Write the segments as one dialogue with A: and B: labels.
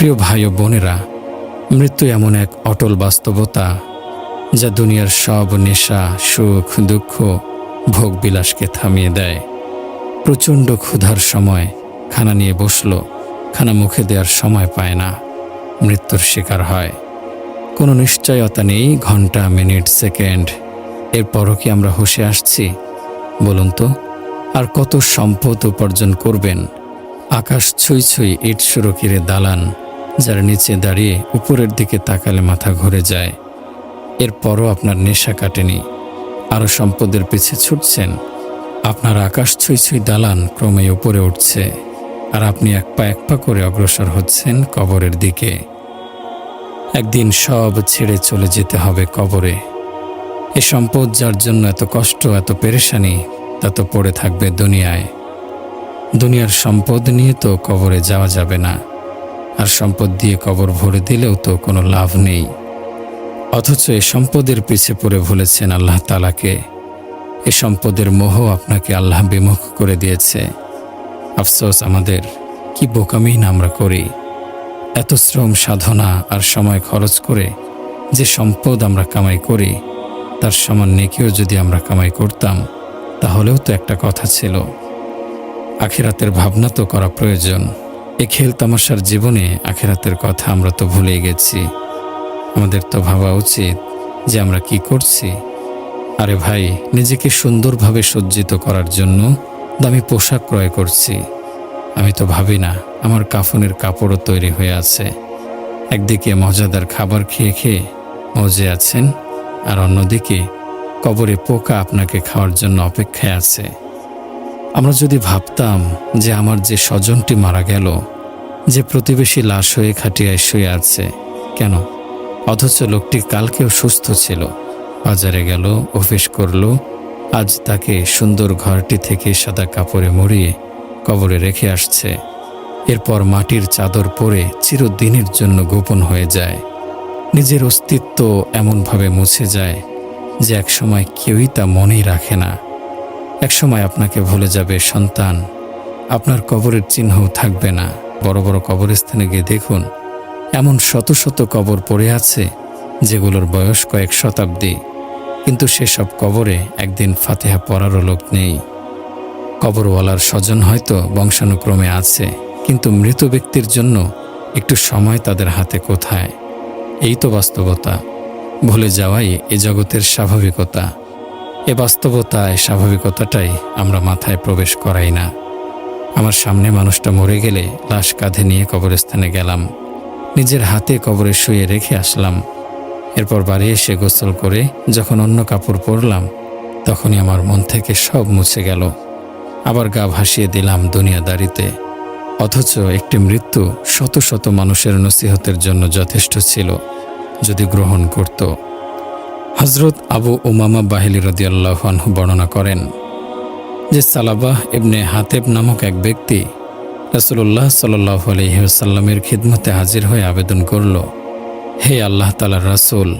A: প্রিয় ভাই ও বোনেরা, মৃত্যু এমন এক অটল বাস্তবতা যা দুনিয়ার সব নেশা, সুখ, দুঃখ ভোগ বিলাসকে থামিয়ে দেয়। প্রচণ্ড ক্ষুধার সময় খানা নিয়ে বসল, খানা মুখে দেওয়ার সময় পায় না। মৃত্যুর শিকার হয়। কোনো নিশ্চয়তা নেই ঘণ্টা, মিনিট, সেকেন্ড। এরপরও কি আমরা হুঁশে আসছি? বলুন তো, আর কত সম্পদ উপার্জন করবেন? আকাশ ছুঁই ছুঁই ইট সুরকিরে দালান যার নিচে দাঁড়িয়ে উপরের দিকে তাকালে মাথা ঘুরে যায়, এরপরও আপনার নেশা কাটেনি আরও সম্পদের পিছে ছুটছেন। আপনার আকাশ ছুঁই ছুঁই দালান ক্রমে উপরে উঠছে, আর আপনি এক পা এক পা করে অগ্রসর হচ্ছেন কবরের দিকে। একদিন সব ছেড়ে চলে যেতে হবে কবরে। এ সম্পদ যার জন্য এত কষ্ট, এত পেরেশানি, তা তো পড়ে থাকবে দুনিয়ায়। দুনিয়ার সম্পদ নিয়ে তো কবরে যাওয়া যাবে না। আর সম্পদ দিয়ে কবর ভরে দিলেও তো কোনো লাভ নেই। অথচ এ সম্পদের পিছে পড়ে ভুলেছেন আল্লাহ তালাকে এ সম্পদের মোহ আপনাকে আল্লাহ বিমুখ করে দিয়েছে। আফসোস আমাদের, কি বোকামি না আমরা করি। এত শ্রম, সাধনা আর সময় খরচ করে যে সম্পদ আমরা কামাই করি, তার সমান নেকিও যদি আমরা কামাই করতাম, তাহলেও তো একটা কথা ছিল। আখিরাতের ভাবনা তো করা প্রয়োজন। এ খেল তামাশার জীবনে আখেরাতের কথা আমরা তো ভুলে গেছি। আমাদের তো ভাবা উচিত যে আমরা কি করছি। আরে ভাই, নিজেকে সুন্দরভাবে সজ্জিত করার জন্য দামি পোশাক ক্রয় করছি। আমি তো ভাবি না, আমার কাফনের কাপড়ও তৈরি হয়ে আছে। একদিকে মজাদার খাবার খেয়ে খেয়ে মজে আছেন, আর অন্যদিকে কবরে পোকা আপনাকে খাওয়ার জন্য অপেক্ষায় আছে। আমরা যদি ভাবতাম যে আমার যে স্বজনটি মারা গেল, যে প্রতিবেশী লাশ হয়ে খাটিয়ায় শুয়ে আছে, কেন? অথচ লোকটি কালকেও সুস্থ ছিল, বাজারে গেল, অফিস করল, আজ তাকে সুন্দর ঘরটি থেকে সাদা কাপড়ে মরিয়ে কবরে রেখে আসছে। এরপর মাটির চাদর পরে চিরদিনের জন্য গোপন হয়ে যায়। নিজের অস্তিত্ব এমনভাবে মুছে যায় যে একসময় কেউই তা মনেই রাখে না। একসময় আপনাকে ভুলে যাবে, সন্তান। আপনার কবরের চিহ্নও থাকবে না। বড় বড় কবরস্থানে গিয়ে দেখুন, এমন শত শত কবর পড়ে আছে, যেগুলোর বয়স কয়েক শতাব্দী। কিন্তু সেসব কবরে একদিন ফাতেহা পড়ারও লোক নেই। কবরওয়ালার স্বজন হয়তো বংশানুক্রমে আছে, কিন্তু মৃত ব্যক্তির জন্য একটু সময় তাদের হাতে কোথায়? এই তো বাস্তবতা। ভুলে যাওয়াই এ জগতের স্বাভাবিকতা। এ বাস্তবতায় স্বাভাবিকতাটাই আমরা মাথায় প্রবেশ করাই না। আমার সামনে মানুষটা মরে গেলে লাশ কাঁধে নিয়ে কবরস্থানে গেলাম। নিজের হাতে কবরে শুয়ে রেখে আসলাম। এরপর বাড়ি এসে গোসল করে যখন অন্য কাপড় পরলাম, তখনই আমার মন থেকে সব মুছে গেল। আবার গা ভাসিয়ে দিলাম দুনিয়াদারিতে। অথচ একটি মৃত্যু শত শত মানুষের নসিহতের জন্য যথেষ্ট ছিল, যদি গ্রহণ করত। হজরত আবু উমামা বাহিলি রদিয়াল্লাহু বর্ণনা করেন যে সালাবাহ ইবনে হাতেব নামক এক ব্যক্তি রসুল্লাহ সাল্লাহ আলহিহাসাল্লামের খিদমতে হাজির হয়ে আবেদন করল, হে আল্লাহ তালার রাসূল,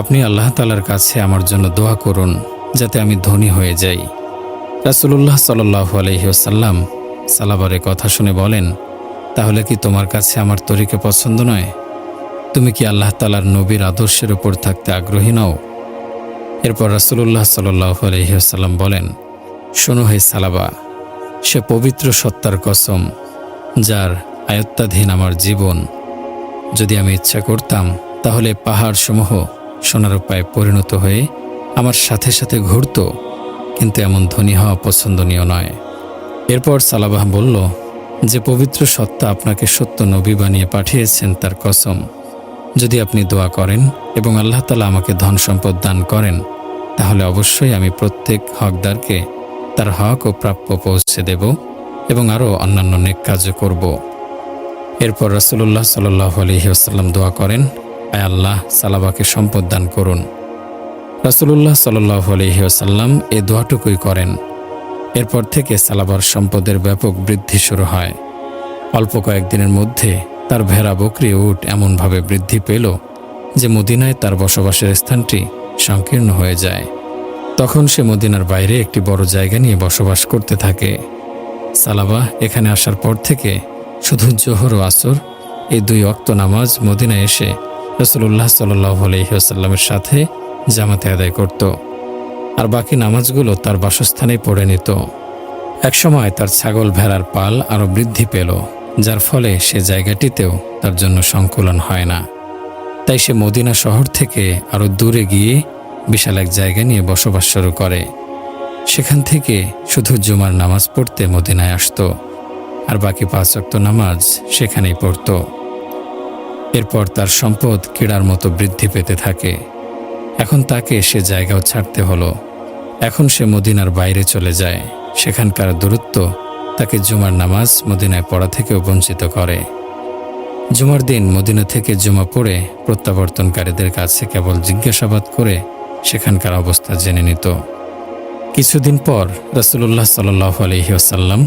A: আপনি আল্লাহ তালার কাছে আমার জন্য দোয়া করুন যাতে আমি ধনী হয়ে যাই। রাসুলুল্লাহ সাল্লাহ আলহিহাসাল্লাম সালাবারের কথা শুনে বলেন, তাহলে কি তোমার কাছে আমার তরিকে পছন্দ নয়? তুমি কি আল্লাহ তালার নবীর আদর্শের ওপর থাকতে আগ্রহী নও? এরপর রাসুলুল্লাহ সাল্লাহ আলহিহাসাল্লাম বলেন, শোনো হে সালাবা, সে পবিত্র সত্তার কসম, যার আয়ত্তাধীন আমার জীবন। যদি আমি ইচ্ছা করতাম, তাহলে পাহাড়সমূহ সোনার উপায় পরিণত হয়ে আমার সাথে সাথে ঘুরত, কিন্তু এমন ধনী হওয়া পছন্দনীয় নয়। এরপর সালাবাহ বলল, যে পবিত্র সত্তা আপনাকে সত্য নবী বানিয়ে পাঠিয়েছেন তার কসম যদি আপনি দোয়া করেন এবং আল্লাহ তালা আমাকে ধন সম্পদ দান করেন, তাহলে অবশ্যই আমি প্রত্যেক হকদারকে তার হক ও প্রাপ্য পৌঁছে দেব এবং আরও অন্যান্য নেক কাজও করব। এরপর রসুল্লাহ সাল্লাহ আলহিহাসাল্লাম দোয়া করেন, আয় আল্লাহ, সালাবাকে সম্পদ দান করুন। রসুল্লাহ সাল্লাহ আলহিহাসাল্লাম এ দোয়াটুকুই করেন। এরপর থেকে সালাবার সম্পদের ব্যাপক বৃদ্ধি শুরু হয়। অল্প কয়েকদিনের মধ্যে তার ভেড়া বকরি উট এমনভাবে বৃদ্ধি পেল যে মদিনায় তার বসবাসের স্থানটি সংকীর্ণ হয়ে যায়। তখন সে মদিনার বাইরে একটি বড় জায়গা নিয়ে বসবাস করতে থাকে। সালাবা এখানে আসার পর থেকে শুধু জোহর ও আসর, এই দুই অক্ত নামাজ মদিনায় এসে রসুল্লাহ সাল্লাহ আলহিহাসাল্লামের সাথে জামাতে আদায় করত। আর বাকি নামাজগুলো তার বাসস্থানেই পড়ে নিত। একসময় তার ছাগল, ভেড়ার পাল আরও বৃদ্ধি পেল। যার ফলে সে জায়গাটিতেও তার জন্য সংকুলন হয় না। তাই সে মদিনা শহর থেকে আরও দূরে গিয়ে বিশাল এক জায়গা নিয়ে বসবাস শুরু করে। সেখান থেকে শুধু জুমার নামাজ পড়তে মদিনায় আসতো, আর বাকি পাঁচ অক্ত নামাজ সেখানেই পড়ত। এরপর তার সম্পদ ক্রীড়ার মতো বৃদ্ধি পেতে থাকে। এখন তাকে সে জায়গাও ছাড়তে হলো। এখন সে মদিনার বাইরে চলে যায়। সেখানকার দূরত্ব তাকে জুমার নামাজ মদিনায় পড়া থেকেও বঞ্চিত করে। জুমার দিন মদিনা থেকে জুমা পড়ে প্রত্যাবর্তনকারীদের কাছে কেবল জিজ্ঞাসাবাদ করে সেখানকার অবস্থা জেনে নিত। কিছুদিন পর রসুল্লাহ সাল্লাহ আলহি আসাল্লাম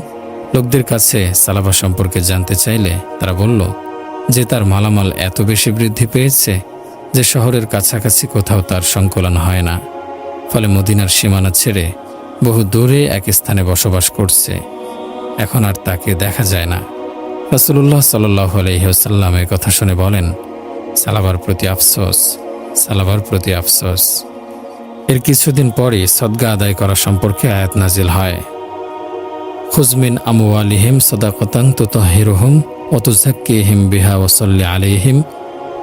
A: লোকদের কাছে সালাবা সম্পর্কে জানতে চাইলে তারা বলল, যে তার মালামাল এত বেশি বৃদ্ধি পেয়েছে যে শহরের কাছাকাছি কোথাও তার সংকলন হয় না। ফলে মদিনার সীমানা ছেড়ে বহু দূরে এক স্থানে বসবাস করছে। এখন আর তাকে দেখা যায় না। রাসুল্লাহ সাল্লাহ আলহিহাসাল্লাম এ কথা শুনে বলেন, সালাবার প্রতি আফসোস, সালাবার প্রতি আফসোস। এর কিছুদিন পরই সদ্গা আদায় করা সম্পর্কে আয়াত নাজিল হয়। খুজমিন আমু আলিহিম সদাকতাং তুতহিরুহুম অতুজাক্কিহিম বিহা ওসল্লি আলিহিম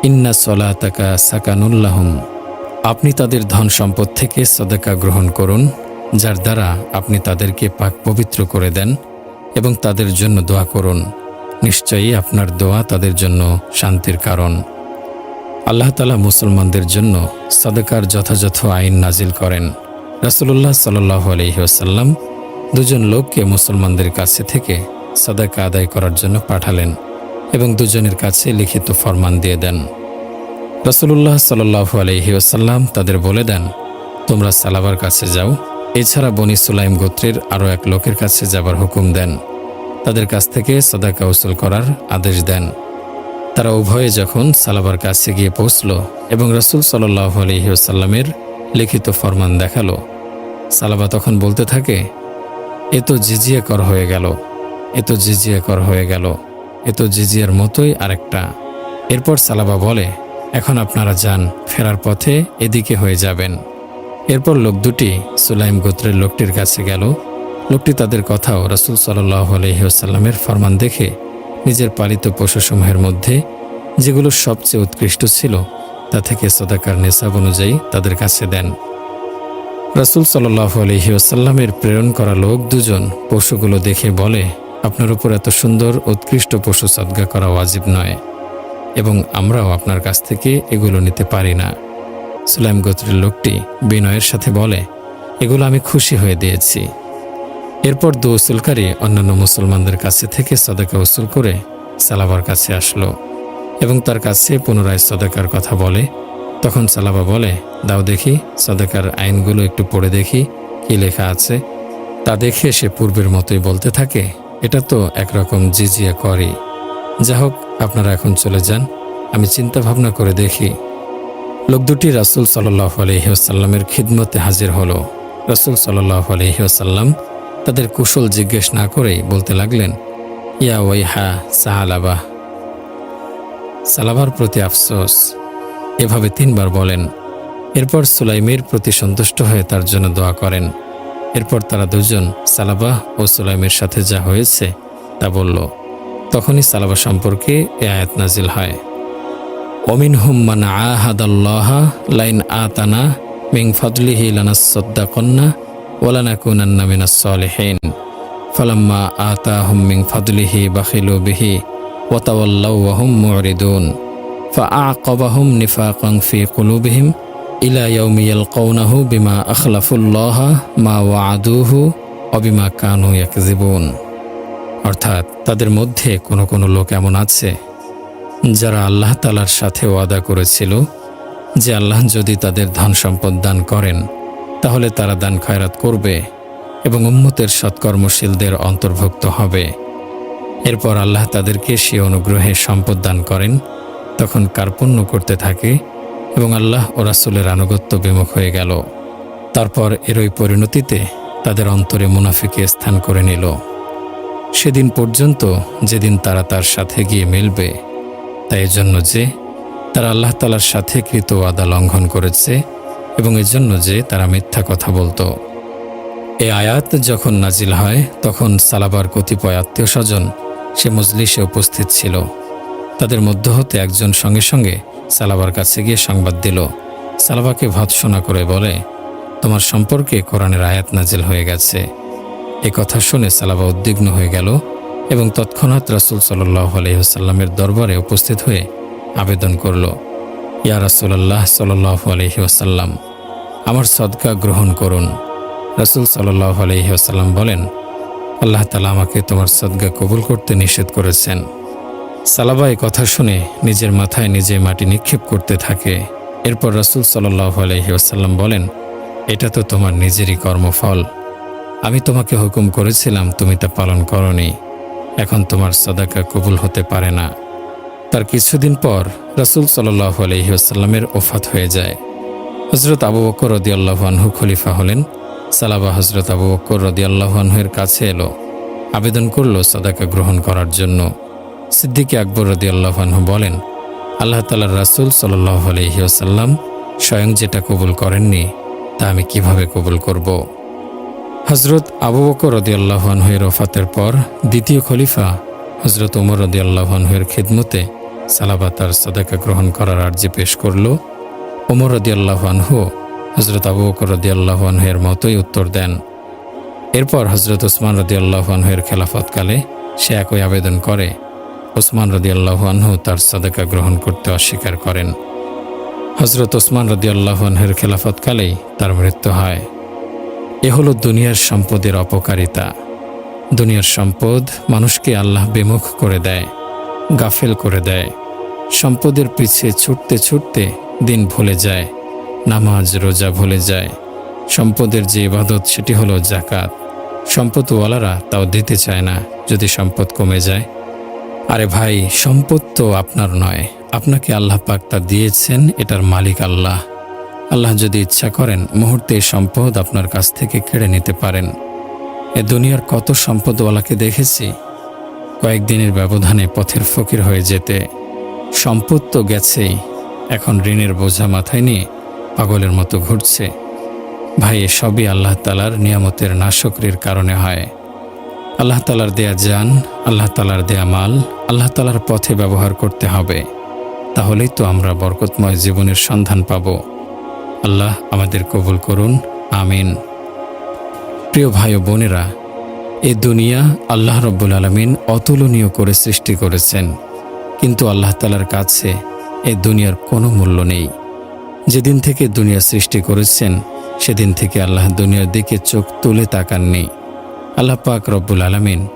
A: ইন্না সলাতাকা সাকানুল্লাহম আপনি তাদের ধন সম্পদ থেকে সদাকা গ্রহণ করুন, যার দ্বারা আপনি তাদেরকে পাক পবিত্র করে দেন। এবং তাদের জন্য দোয়া করুন। নিশ্চয়ই আপনার দোয়া তাদের জন্য শান্তির কারণ। আল্লাহ তালা মুসলমানদের জন্য সাদাকার যথাযথ আইন নাজিল করেন। রাসুল্লাহ সাল্লাহ আলহিহাসাল্লাম দুজন লোককে মুসলমানদের কাছে থেকে সাদাকা আদায় করার জন্য পাঠালেন এবং দুজনের কাছে লিখিত ফরমান দিয়ে দেন। রসুল্লাহ সাল্লাহ আলহিউসাল্লাম তাদের বলে দেন, তোমরা সালাবার কাছে যাও এছাড়া বনি সুলাইম গোত্রের আরও এক লোকের কাছে যাবার হুকুম দেন। তাদের কাছ থেকে সদাকা উসুল করার আদেশ দেন। তারা উভয়ে যখন সালাবার কাছে গিয়ে পৌঁছল এবং রসুল সাল্লাহ আলহিউসাল্লামের লিখিত ফরমান দেখাল, সালাবা তখন বলতে থাকে, এ তো জিজিয়া কর হয়ে গেল, এ তো জিজিয়া কর হয়ে গেল, এ তো জিজিয়ার মতোই আরেকটা। এরপর সালাবা বলে, এখন আপনারা যান, ফেরার পথে এদিকে হয়ে যাবেন। এরপর লোক দুটি সুলাইম গোত্রের লোকটির কাছে গেল। লোকটি তাদের কথাও রসুল সাল্লাহ আলহিহাসাল্লামের ফরমান দেখে নিজের পালিত পশুসমূহের মধ্যে যেগুলো সবচেয়ে উৎকৃষ্ট ছিল, তা থেকে সদাকার নেশাব অনুযায়ী তাদের কাছে দেন। রাসুল সাল্লাহ আলহিউসাল্লামের প্রেরণ করা লোক দুজন পশুগুলো দেখে বলে, আপনার উপর এত সুন্দর, উৎকৃষ্ট পশু সদ্গা করা ওয়াজিব নয় এবং আমরাও আপনার কাছ থেকে এগুলো নিতে পারি না। সুলাইম গোত্রের লোকটি বিনয়ের সাথে বলে, এগুলো আমি খুশি হয়ে দিয়েছি। এরপর দু উসুলকারী অন্যান্য মুসলমানদের কাছে থেকে সদাকা উসুল করে সালাবার কাছে আসলো এবং তার কাছে পুনরায় সদাকার কথা বলে। তখন সালাবা বলে, দাও দেখি সদাকার আইনগুলো একটু পড়ে দেখি, কি লেখা আছে। তা দেখে সে পূর্বের মতোই বলতে থাকে, এটা তো একরকম জিজিয়া করে। যা হোক আপনারা এখন চলে যান, আমি চিন্তা ভাবনা করে দেখি। লোক দুটি রাসুল সাল্লাহ আলহিহাসাল্লামের খিদমতে হাজির হলো। রাসুল সাল্লাহ আলহিহাসাল্লাম তাদের কুশল জিজ্ঞেস না করেই বলতে লাগলেন, ইয়া ওই হা সাহালাবা। সালাবার প্রতি আফসোস। এভাবে তিনবার বলেন। এরপর সুলাইমের প্রতি সন্তুষ্ট হয়ে তার জন্য দোয়া করেন। এরপর তারা দুজন সালাবাহ ও সুলাইমের সাথে যা হয়েছে তা বলল। তখনই সালাবা সম্পর্কে এ আয়াত নাজিল হয়। অমিন হুম্মান আহাদাল্লাহ লাইন আতানা মিং ফদলিহি লানাসদ্দা কন্যা ওলানা কুনান্না মিনাস সলেহীন ফালাম্মা আতা হুম মিং ফদলিহি বাখিলু বিহি ওয়াতাওয়াল্লাউ ওয়াহুম মুরিদুন فأعقبهم نفاقا في قلوبهم إلى يوم يلقونه بما أخلفوا الله ما وعدوه وبما كانوا يكذبون অর্থাৎ তাদের মধ্যে কোনো কোনো লোক এমন আছে যারা আল্লাহ তালার সাথে ওয়াদা করেছিল যে আল্লাহ যদি তাদের ধন সম্পদ দান করেন, তাহলে তারা দান খয়রাত করবে এবং উম্মতের সৎকর্মশীলদের অন্তর্ভুক্ত হবে। এরপর আল্লাহ তাদেরকে সে অনুগ্রহে সম্পদ দান করেন, তখন কার্পণ্য করতে থাকে এবং আল্লাহ ও রাসুলের আনুগত্য বিমুখ হয়ে গেল। তারপর এরই পরিণতিতে তাদের অন্তরে মুনাফিকে স্থান করে নিল। সেদিন পর্যন্ত যেদিন তারা তার সাথে গিয়ে মিলবে তাই এজন্য যে তারা আল্লাহ তালার সাথে কৃত আদা লঙ্ঘন করেছে এবং এজন্য যে তারা মিথ্যা কথা বলতো। এ আয়াত যখন নাজিল হয়, তখন সালাবার কতিপয় আত্মীয় স্বজন সে মজলিসে উপস্থিত ছিল। তাদের মধ্য হতে একজন সঙ্গে সঙ্গে সালাবার কাছে গিয়ে সংবাদ দিল। সালাবাকে ভৎসনা করে বলে, তোমার সম্পর্কে কোরআনের আয়াত নাজিল হয়ে গেছে। এ কথা শুনে সালাবা উদ্বিগ্ন হয়ে গেল এবং তৎক্ষণাৎ রাসুল সাল্লাহ আলহিহাসাল্লামের দরবারে উপস্থিত হয়ে আবেদন করল, ইয়া রাসুলাল্লাহ সাল্লাহ আলহিহাসাল্লাম আমার সদকা গ্রহণ করুন। রাসুল সাল্লাহ আলহিহাসাল্লাম বলেন, আল্লাহ তালা আমাকে তোমার সদকা কবুল করতে নিষেধ করেছেন। সালাবা এই কথা শুনে নিজের মাথায় নিজে মাটি নিক্ষেপ করতে থাকে। এরপর রাসুল সাল্লাহ আলহিহাসাল্লাম বলেন, এটা তো তোমার নিজেরই কর্মফল। আমি তোমাকে হুকুম করেছিলাম, তুমি তা পালন করনি। এখন তোমার সাদাকা কবুল হতে পারে না। তার কিছুদিন পর রাসুল সাল্লাহ আলহিহাসাল্লামের ওফাত হয়ে যায়। হজরত আবু বকর রদি আল্লাহানহু খলিফা হলেন। সালাবা হজরত আবু বকর রদি আল্লাহানহুয়ের কাছে এলো, আবেদন করল সাদাকা গ্রহণ করার জন্য। সিদ্দিকে আকবর রদি আল্লাহানহু বলেন, আল্লাহ তালার রাসুল সাল্লাহ আলহিহাসাল্লাম স্বয়ং যেটা কবুল করেননি, তা আমি কীভাবে কবুল করব? হজরত আবু বকর রদি আল্লাহানহের ওফাতের পর দ্বিতীয় খলিফা হজরত ওমর রদি আল্লাহানহের খিদমতে সালাবা তার সাদাকা গ্রহণ করার আর্জি পেশ করল। ওমর রদি আল্লাহানহু হজরত আবু বকর রদি আল্লাহানহের মতোই উত্তর দেন। এরপর হজরত ওসমান রদি আল্লাহানহের খেলাফতকালে সে একই আবেদন করে। ওসমান রদি আল্লাহানহু তার সাদাকা গ্রহণ করতে অস্বীকার করেন। হজরত ওসমান রদি আল্লাহানহের খেলাফতকালেই তার মৃত্যু হয়। এ হলো দুনিয়ার সম্পদের অপকারিতা। দুনিয়ার সম্পদ মানুষকে আল্লাহ বিমুখ করে দেয়, গাফেল করে দেয়। সম্পদের পিছে ছুটতে ছুটতে দিন ভুলে যায়, নামাজ, রোজা ভুলে যায়। সম্পদের যে ইবাদত সেটি হলো জাকাত সম্পদওয়ালারা তাও দিতে চায় না যদি সম্পদ কমে যায়। আরে ভাই, সম্পদ তো আপনার নয়। আপনাকে আল্লাহ পাক তা দিয়েছেন, এটার মালিক আল্লাহ। আল্লাহ যদি ইচ্ছা করেন, মুহূর্তে সম্পদ আপনার কাছ থেকে কেড়ে নিতে পারেন। এ দুনিয়ার কত সম্পদওয়ালাকে দেখেছি? কয়েকদিনের ব্যবধানে পথের ফকির হয়ে যেতে। সম্পদ তো গেছেই, এখন ঋণের বোঝা মাথায় নিয়ে পাগলের মতো ঘুরছে। ভাই এসবই আল্লাহ তালার নিয়ামতের নাশকরির কারণে হয়। আল্লাহ তালার দেয়া যান, আল্লাহ তালার দেয়া মাল, আল্লাহ তালার পথে ব্যবহার করতে হবে। তাহলেই তো আমরা বরকতময় জীবনের সন্ধান পাবো। আল্লাহ আমাদের কবুল করুন, আমিন। প্রিয় ভাই ও বোনেরা, এ দুনিয়া আল্লাহ রব্বুল আলমিন অতুলনীয় করে সৃষ্টি করেছেন। কিন্তু আল্লাহ তালার কাছে এ দুনিয়ার কোনো মূল্য নেই। যেদিন থেকে দুনিয়া সৃষ্টি করেছেন, সেদিন থেকে আল্লাহ দুনিয়ার দিকে চোখ তুলে তাকাননি। আল্লাহ পাক রব্বুল আলমিন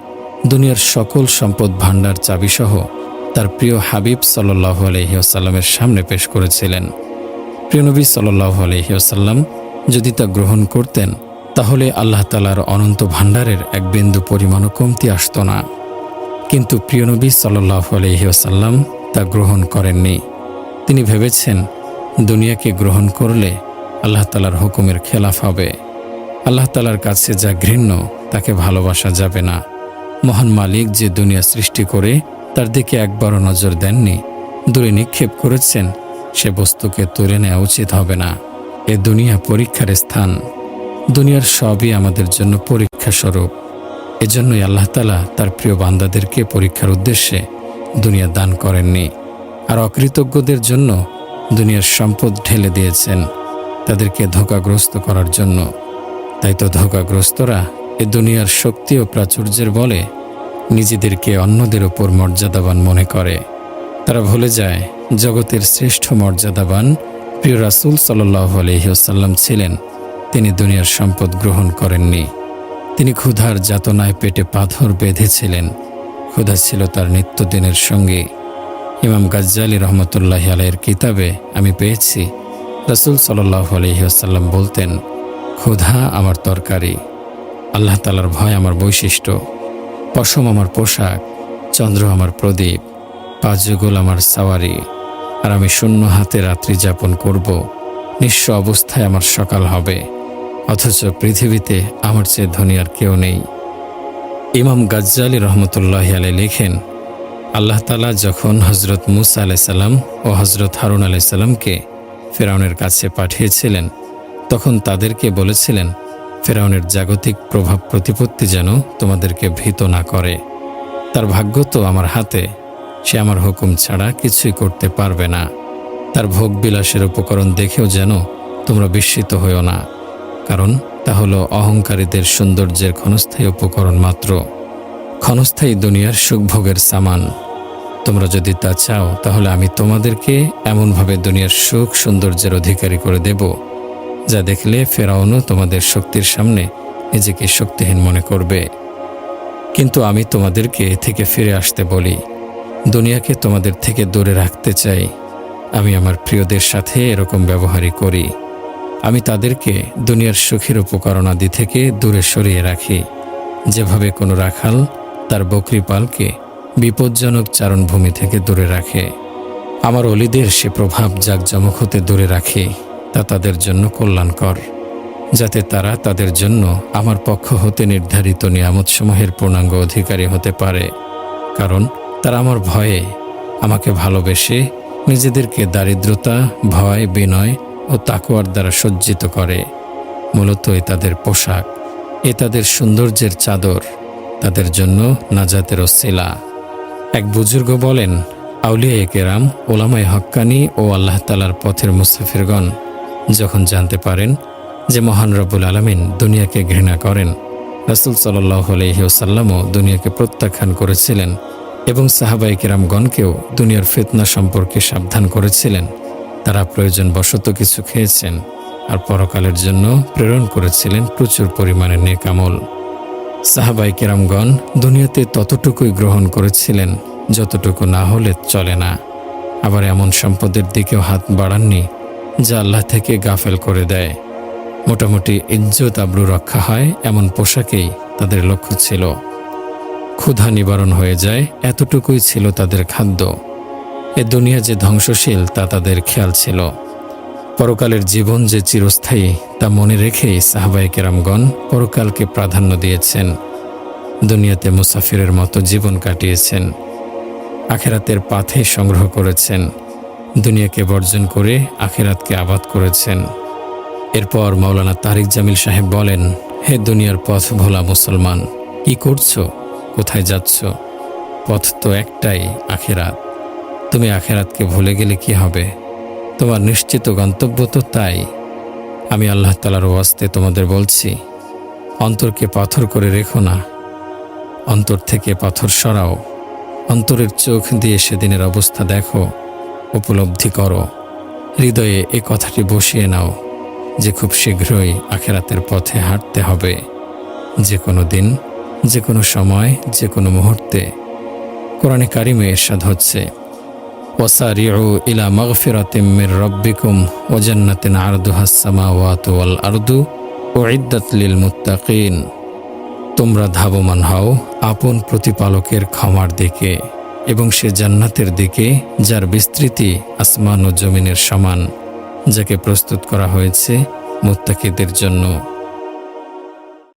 A: দুনিয়ার সকল সম্পদ ভাণ্ডার চাবিসহ তার প্রিয় হাবিব সাল্লাহ আলহিহাসাল্লামের সামনে পেশ করেছিলেন। প্রিয়নবী সাল্লাহ আলহিহাসাল্লাম যদি তা গ্রহণ করতেন, তাহলে আল্লাহ তালার অনন্ত ভাণ্ডারের এক বিন্দু পরিমাণও কমতি আসত না। কিন্তু প্রিয়নবী সাল্লাহ আলহিহাসাল্লাম তা গ্রহণ করেননি। তিনি ভেবেছেন, দুনিয়াকে গ্রহণ করলে আল্লাহ তালার হুকুমের খেলাফ হবে। আল্লাহ তালার কাছে যা ঘৃণ্য, তাকে ভালোবাসা যাবে না। মহান মালিক যে দুনিয়া সৃষ্টি করে, তার দিকে একবারও নজর দেননি। দূরে নিক্ষেপ করেছেন সে বস্তুকে তুলে নেওয়া উচিত হবে না। এ দুনিয়া পরীক্ষার স্থান। দুনিয়ার সবই আমাদের জন্য পরীক্ষা স্বরূপ। এজন্যই আল্লাহ তালা তার প্রিয় বান্দাদেরকে পরীক্ষার উদ্দেশ্যে দুনিয়া দান করেননি। আর অকৃতজ্ঞদের জন্য দুনিয়ার সম্পদ ঢেলে দিয়েছেন। তাদেরকে ধোকাগ্রস্ত করার জন্য। তাই তো ধোকাগ্রস্তরা এ দুনিয়ার শক্তি ও প্রাচুর্যের বলে নিজেদেরকে অন্যদের ওপর মর্যাদাবান মনে করে। তারা ভুলে যায় জগতের শ্রেষ্ঠ মর্যাদাবান প্রিয় রাসুল সাল্লাহ আলহিউসাল্লাম ছিলেন। তিনি দুনিয়ার সম্পদ গ্রহণ করেননি। তিনি ক্ষুধার যাতনায় পেটে পাথর বেঁধেছিলেন। ক্ষুধা ছিল তার নিত্যদিনের সঙ্গী। ইমাম গাজ্জালি রহমতুল্লাহ আলাইয়ের কিতাবে আমি পেয়েছি। রাসুল সাল্লাহ আলহিহাসাল্লাম বলতেন, ক্ষুধা আমার তরকারি। আল্লাহ তালার ভয় আমার বৈশিষ্ট্য। পশম আমার পোশাক। চন্দ্র আমার প্রদীপ। পাঁচ যুগল আমার সাওয়ারি। আর আমি শূন্য হাতে রাত্রি যাপন করব। নিঃস্ব অবস্থায় আমার সকাল হবে। অথচ পৃথিবীতে আমার চেয়ে ধনী আর কেউ নেই। ইমাম গাজ্জালি রহমতুল্লাহ আলাই লেখেন, আল্লাহ তালা যখন হজরত মুসা আলাইসাল্লাম ও হজরত হারুন আলাইসাল্লামকে ফেরাউনের কাছে পাঠিয়েছিলেন, তখন তাদেরকে বলেছিলেন, ফেরাউনের জাগতিক প্রভাব প্রতিপত্তি যেন তোমাদেরকে ভীত না করে। তার ভাগ্য তো আমার হাতে সে আমার হুকুম ছাড়া কিছুই করতে পারবে না। তার ভোগ বিলাসের উপকরণ দেখেও যেন তোমরা বিস্মিত হইও না, কারণ তা হলো অহংকারীদের সৌন্দর্যের ক্ষণস্থায়ী উপকরণ মাত্র। ক্ষণস্থায়ী দুনিয়ার সুখভোগের সামান। তোমরা যদি তা চাও, তাহলে আমি তোমাদেরকে এমনভাবে দুনিয়ার সুখ সৌন্দর্যের অধিকারী করে দেব, যা দেখলে ফেরাউনও তোমাদের শক্তির সামনে নিজেকে শক্তিহীন মনে করবে। কিন্তু আমি তোমাদেরকে থেকে ফিরে আসতে বলি। দুনিয়াকে তোমাদের থেকে দূরে রাখতে চাই। আমি আমার প্রিয়দের সাথে এরকম ব্যবহারই করি। আমি তাদেরকে দুনিয়ার সুখের উপকরণ আদি থেকে দূরে সরিয়ে রাখি। যেভাবে কোনো রাখাল তার বকরি পালকে বিপজ্জনক চারণভূমি থেকে দূরে রাখে। আমার অলিদের সে প্রভাব জাকজমক হতে দূরে রাখি, তা তাদের জন্য কল্যাণকর, যাতে তারা তাদের জন্য আমার পক্ষ হতে নির্ধারিত নিয়ামতসমূহের পূর্ণাঙ্গ অধিকারী হতে পারে। কারণ তারা আমার ভয়ে আমাকে ভালোবেসে নিজেদেরকে দারিদ্রতা, ভয়, বিনয় ও তাকুয়ার দ্বারা সজ্জিত করে। মূলত এ তাদের পোশাক। এ তাদের সৌন্দর্যের চাদর। তাদের জন্য নাজাতের ওসিলা। এক বুজুর্গ বলেন, আউলিয়া কেরাম, ওলামায় হক্কানি ও আল্লাহ তালার পথের মুসাফিরগণ যখন জানতে পারেন যে মহান রব্বুল আলমিন দুনিয়াকে ঘৃণা করেন, রাসুল সাল্লাহ আলহিউসাল্লামও দুনিয়াকে প্রত্যাখ্যান করেছিলেন। এবং সাহাবাই কেরামগণকেও দুনিয়ার ফেতনা সম্পর্কে সাবধান করেছিলেন। তারা প্রয়োজন বশত কিছু খেয়েছেন আর পরকালের জন্য প্রেরণ করেছিলেন প্রচুর পরিমাণে নেকামল সাহাবাই কেরামগণ দুনিয়াতে ততটুকুই গ্রহণ করেছিলেন যতটুকু না হলে চলে না। আবার এমন সম্পদের দিকেও হাত বাড়াননি যা আল্লাহ থেকে গাফেল করে দেয়। মোটামুটি ইজ্জত আব্রু রক্ষা হয় এমন পোশাকেই তাদের লক্ষ্য ছিল। ক্ষুধা নিবারণ হয়ে যায়, এতটুকুই ছিল তাদের খাদ্য। এ দুনিয়া যে ধ্বংসশীল, তা তাদের খেয়াল ছিল। পরকালের জীবন যে চিরস্থায়ী, তা মনে রেখেই সাহাবাই কেরামগণ পরকালকে প্রাধান্য দিয়েছেন। দুনিয়াতে মুসাফিরের মতো জীবন কাটিয়েছেন। আখেরাতের পাথে সংগ্রহ করেছেন। দুনিয়াকে বর্জন করে আখেরাতকে আবাদ করেছেন। এরপর মাওলানা তারিক জামিল সাহেব বলেন, হে দুনিয়ার পথ ভোলা মুসলমান, কি করছ? কোথায় যাচ্ছ? পথ তো একটাই, আখেরাত। তুমি আখেরাতকে ভুলে গেলে কি হবে? তোমার নিশ্চিত গন্তব্য তো তাই। আমি আল্লাহ তালার ওয়াস্তে তোমাদের বলছি, অন্তরকে পাথর করে রেখো না। অন্তর থেকে পাথর সরাও। অন্তরের চোখ দিয়ে সেদিনের অবস্থা দেখো, উপলব্ধি করো। হৃদয়ে এ কথাটি বসিয়ে নাও, যে খুব শীঘ্রই আখেরাতের পথে হাঁটতে হবে। যে কোনো দিন যে কোনো সময় যে কোনো মুহূর্তে। কোরআনে কারিমে এরশাদ হচ্ছে ওসারিউ ইলা মগফিরাতিম মির রব্বিকুম ও জান্নাতিন আরদুহাস সামাওয়াতু ওয়াল আরদু উইদ্দাত লিল মুত্তাকিন। তোমরা ধাবমান হও আপন প্রতিপালকের ক্ষমার দিকে এবং সে জান্নাতের দিকে, যার বিস্তৃতি আসমান ও জমিনের সমান, যাকে প্রস্তুত করা হয়েছে মুত্তাকিদের জন্য।